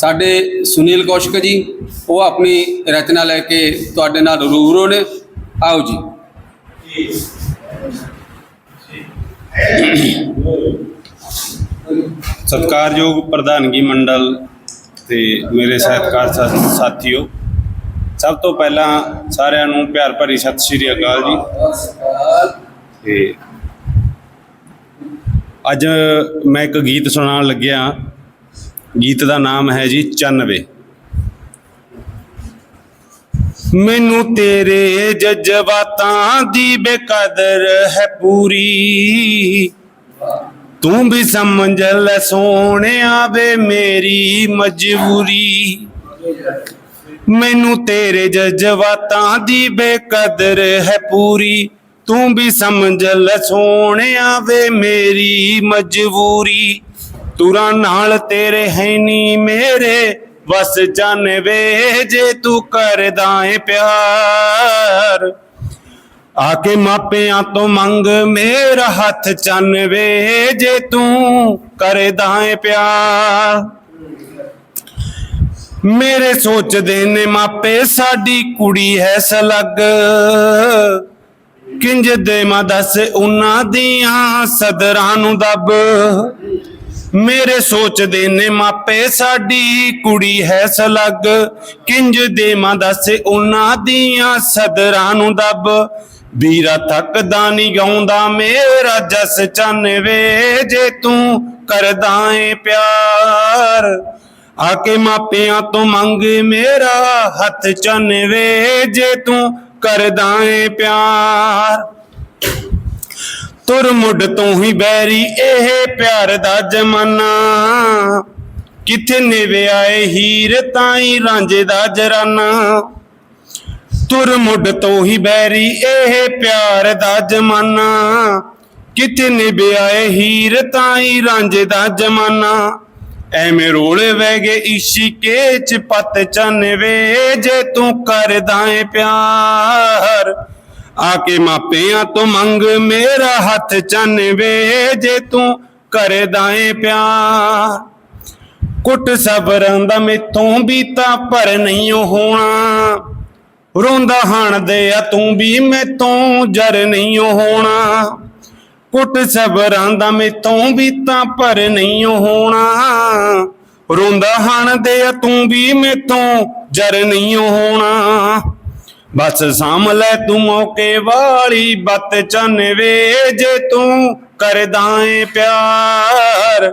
ਸਾਡੇ ਸੁਨੀਲ ਕੌਸ਼ਕ ਜੀ, ਉਹ ਆਪਣੀ ਰਚਨਾ ਲੈ ਕੇ ਤੁਹਾਡੇ ਨਾਲ ਰੂਬਰੂ ਨੇ। ਆਓ ਜੀ। ਸਤਿਕਾਰਯੋਗ ਪ੍ਰਧਾਨਗੀ ਮੰਡਲ ਤੇ ਮੇਰੇ ਸਾਹਿਤਕਾਰ ਸਾਥੀਓ, ਸਭ ਤੋਂ ਪਹਿਲਾਂ ਸਾਰਿਆਂ ਨੂੰ ਪਿਆਰ ਭਰੀ ਸਤਿ ਸ਼੍ਰੀ ਅਕਾਲ ਜੀ। ਤੇ ਅੱਜ ਮੈਂ ਇੱਕ ਗੀਤ ਸੁਣਾਉਣ ਲੱਗਿਆ। ਗੀਤ ਦਾ ਨਾਮ ਹੈ ਜੀ 94 ਮੈਨੂੰ ਤੇਰੇ ਜਜ਼ਬਾਤਾਂ ਦੀ ਬੇਕਦਰ ਹੈ ਪੂਰੀ। ਤੂੰ ਵੀ ਸਮਝ ਲੈ ਸੋਹਣਿਆ ਵੇ ਮੇਰੀ ਮਜਬੂਰੀ। ਮੈਨੂੰ ਤੇਰੇ ਜਜ਼ਬਾਤਾਂ ਦੀ ਬੇਕਦਰ ਹੈ ਪੂਰੀ। ਤੂੰ ਵੀ ਸਮਝ ਲੈ ਸੋਹਣਿਆ ਵੇ ਮੇਰੀ ਮਜਬੂਰੀ। ਤੁਰਾਂ ਨਾਲ ਤੇਰੇ ਹੈ ਨੀ ਮੇਰੇ, ਵਸ ਜਾਣਵੇ ਜੇ ਤੂੰ ਕਰਦਾ ਏ ਪਿਆਰ। ਆ ਕੇ ਮਾਪਿਆਂ ਤੋਂ ਮੰਗ ਮੇਰਾ ਹੱਥ ਚੰਨਵੇ ਜੇ ਤੂੰ ਕਰਦਾ ਏ ਪਿਆਰ। ਮੇਰੇ ਸੋਚਦੇ ਨੇ ਮਾਪੇ, ਸਾਡੀ ਕੁੜੀ ਹੈ ਸਲੱਗ। ਕਿੰਜ ਦੇ ਮੈਂ ਦੱਸ ਉਹਨਾਂ ਦੀਆਂ ਸਦਰਾਂ ਨੂੰ ਦੱਬ। ਮੇਰੇ ਸੋਚਦੇ ਨੇ ਮਾਪੇ, ਸਾਡੀ ਕੁੜੀ ਹੈ ਸਲੱਗ। ਕਿੰਜ ਦੇ ਦੱਸ ਉਹਨਾਂ ਦੀਆਂ ਸਦਰਾਂ ਨੂੰ ਦੱਬ। ਵੀਰਾ ਥੱਕਦਾ ਨਹੀਂ ਗਾਉਂਦਾ ਮੇਰਾ ਜਸ ਚੰਨਵੇ ਜੇ ਤੂੰ ਕਰਦਾ ਏ ਪਿਆਰ, ਆ ਕੇ ਮਾਪਿਆਂ ਤੋਂ ਮੰਗ ਮੇਰਾ ਹੱਥ ਚੰਨਵੇ ਜੇ ਤੂੰ ਕਰਦਾ ਏ ਪਿਆਰ ਤੁਰ ਮੁੱਢ ਤੋਂ ਹੀ ਬੈਰੀ, ਇਹ ਪਿਆਰ ਦਾ ਜਮਾਨਾ। ਕਿੱਥੇ ਨੇ ਹੀਰ, ਤਾਈ ਰਾਂਝੇ ਦਾ ਜਰਾਨਾ। ਤੁਰ ਮੁੱਢ ਤੋਂ ਹੀ ਬੈਰੀ, ਇਹ ਪਿਆਰ ਦਾ ਜਮਾਨਾ। ਕਿੱਥੇ ਨੇ ਵਿਆਏ ਹੀਰ, ਤਾਈ ਰਾਂਝੇ ਦਾ ਜਮਾਨਾ। ਐਵੇਂ ਰੋਲੇ ਵਹਿ ਗਏ ਇਸ਼ਕੇ ਚ ਪਤ ਚੰਨਵੇ ਜੇ ਤੂੰ ਕਰਦਾ ਏ ਪਿਆਰ। ਆ ਕੇ ਮਾਪਿਆਂ ਤੋਂ ਮੰਗ, ਮੇਰਾ ਹੱਥ ਚੰਨਵੇ ਜੇ ਤੂੰ ਕਰਦਾ ਏ ਪਿਆਰ। ਕੁੱਟ ਸਬਰਾਂ ਦਾ ਮੇਥੋਂ ਬੀਤਾ ਪਰ ਨਹੀਂ ਹੋਣਾ। ਰੋਂਦਾ ਹਣਦੇ ਆ, ਤੂੰ ਵੀ ਮੈਥੋਂ ਜਰ ਨਹੀਂ ਹੋਣਾ। ਕੁੱਟ ਸਬਰਾਂ ਦਾ ਮੇਥੋਂ ਬੀਤਾ ਪਰ ਨਹੀਂ ਓ ਹੋਣਾ। ਰੋਂਦਾ ਹਣਦੇ ਆ, ਤੂੰ ਵੀ ਮੈਥੋਂ ਜਰ ਨਹੀਂ ਓ ਹੋਣਾ। ਬਸ ਸਾਂਭ ਲੈ ਤੂੰ ਮੌਕੇ ਵਾਲੀ, ਬੱਤ ਚੰਨਵੇ ਜੇ ਤੂੰ ਕਰਦਾ ਏ ਪਿਆਰ।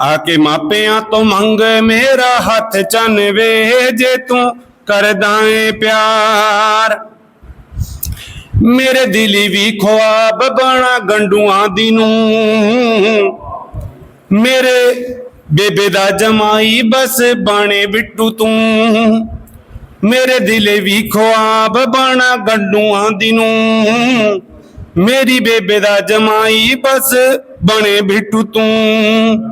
ਆ ਕੇ ਮਾਪਿਆਂ ਤੋਂ ਮੰਗ, ਮੇਰਾ ਹੱਥ ਚੰਨਵੇ ਜੇ ਤੂੰ ਕਰਦਾ ਏ ਪਿਆਰ। ਮੇਰੇ ਦਿਲੀ ਵੀ ਖੁਆਬ ਬਣਾ ਗੰਡੂਆਂ ਦੀ ਨੂੰ ਮੇਰੇ ਬੇਬੇ ਦਾ ਜਮਾਈ ਬਸ ਬਾਣੇ ਬਿੱਟੂ ਤੂੰ। ਮੇਰੇ ਦਿਲੇ ਵੀ ਖੁਆਬ ਬਣਾ ਗੰਡੂਆਂ ਦੀ ਨੂੰ। ਮੇਰੀ ਬੇਬੇ ਦਾ ਜਮਾਈ ਬਸ ਬਣੇ ਬਿੱਟੂ ਤੂੰ।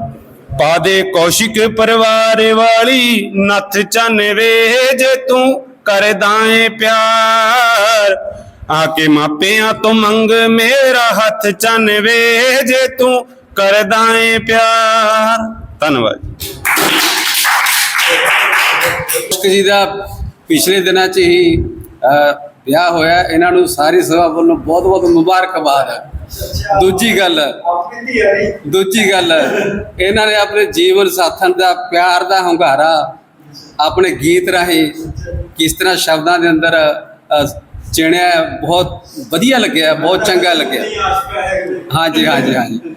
ਪਾ ਦੇ ਕੌਸ਼ਿਕ ਪਰਿਵਾਰ ਵਾਲੀ, ਨੱਥ ਚੰਨਵੇ ਜੇ ਤੂੰ ਕਰਦਾ ਏ ਪਿਆਰ। ਆ ਕੇ ਮਾਪਿਆਂ ਤੋਂ ਮੰਗ ਮੇਰਾ ਹੱਥ ਚੰਨਵੇ ਜੇ ਤੂੰ ਕਰਦਾ ਏ ਪਿਆਰ। ਧੰਨਵਾਦ ਜੀ, ਦਾ ਪਿਛਲੇ ਦਿਨਾਂ 'ਚ ਹੀ ਵਿਆਹ ਹੋਇਆ। ਇਹਨਾਂ ਨੂੰ ਸਾਰੀ ਸਭਾ ਵੱਲੋਂ ਬਹੁਤ ਬਹੁਤ ਮੁਬਾਰਕਬਾਦ। ਹੈ ਦੂਜੀ ਗੱਲ ਦੂਜੀ ਗੱਲ, ਇਹਨਾਂ ਨੇ ਆਪਣੇ ਜੀਵਨ ਸਾਥਣ ਦਾ, ਪਿਆਰ ਦਾ ਹੰਗਾਰਾ ਆਪਣੇ ਗੀਤ ਰਾਹੀਂ ਕਿਸ ਤਰ੍ਹਾਂ ਸ਼ਬਦਾਂ ਦੇ ਅੰਦਰ ਚਿਣਿਆ ਬਹੁਤ ਵਧੀਆ ਲੱਗਿਆ, ਬਹੁਤ ਚੰਗਾ ਲੱਗਿਆ। ਹਾਂਜੀ ਹਾਂਜੀ ਹਾਂਜੀ।